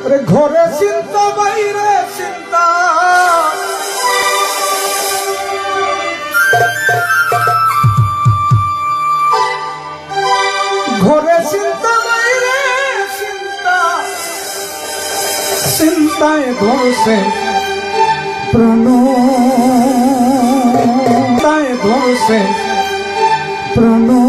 ঘরে চিন্তা বাইরে চিন্তা। ঘরে চিন্তা বাইরে চিন্তা। চিন্তায় ধরছে প্রাণ। চিন্তায় ধরছে প্রাণ।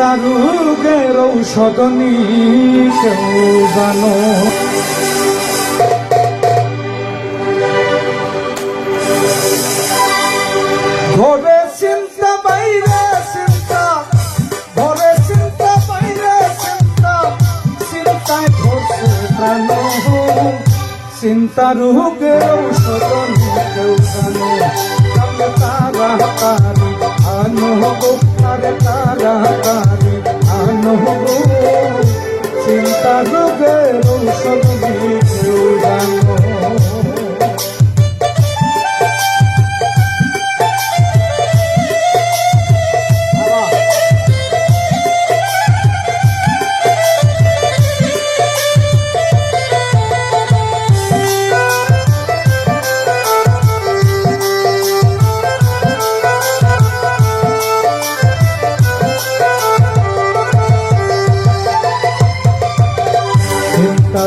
চিন্তা রোগের ঔষধ কেউ জানো। ঘরে চিন্তা বাইরে চিন্তা। ঘরে চিন্তা বাইরে ঔষধ গো তারে তারা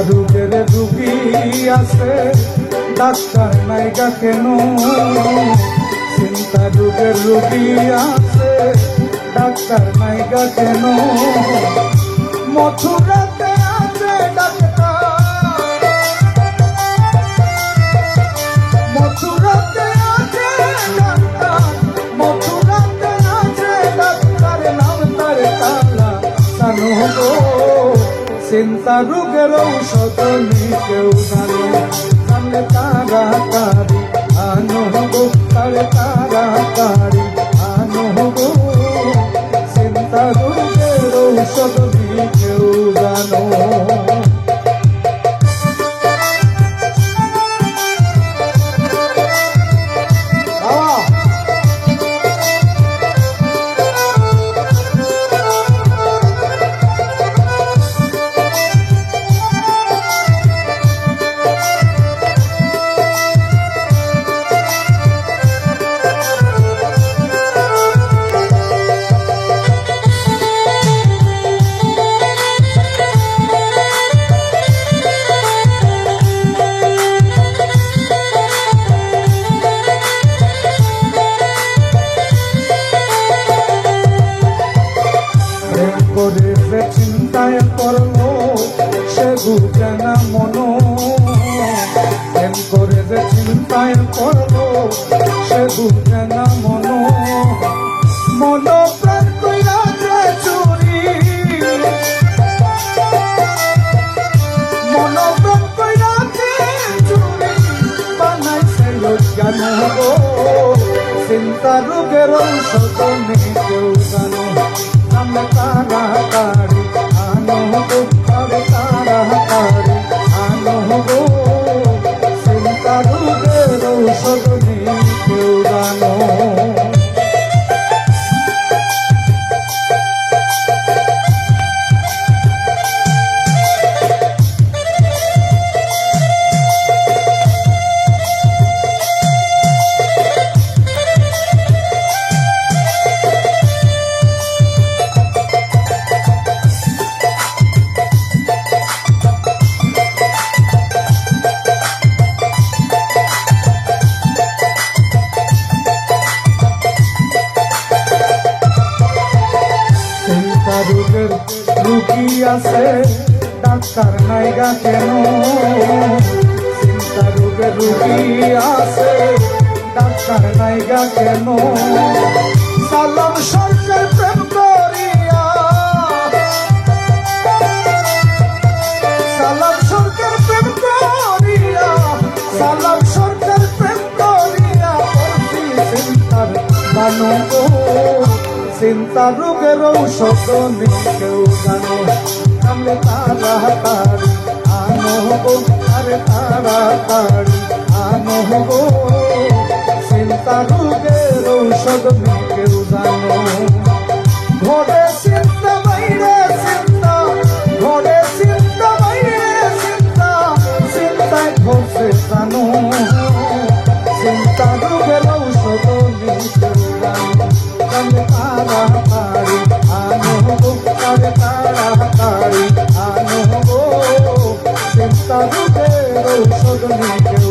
রোগের রুগী আছে। ডাক্তার নাইগা কেন? চিন্তা রোগের রুগী আছে। ডাক্তার নাইগা কেন? মথুরাতে চিন্তা রোগের ঔষধ নিতে জানো চিন্তায় করল সে বুঝে না মন মন প্রাণ কইরা চুরি। মন প্রাণ কইরা চুরি, বানাইছে লজ্ঞান গো চিন্তা রোগের ঔষধ নেই, কেউ জানো। চিন্তা রোগের রুগী আছে, ডাক্তার নাইগা কেন? চিন্তা রোগের রুগী আছে, ডাক্তার নাইগা কেন? সালাম সরকার প্রেম চিন্তা রোগের ঔষধ কেউ জানো। আমি তারা আনো হব আরে তারা আনো হব রোগের ঔষধ কেউ জানো। Thank you.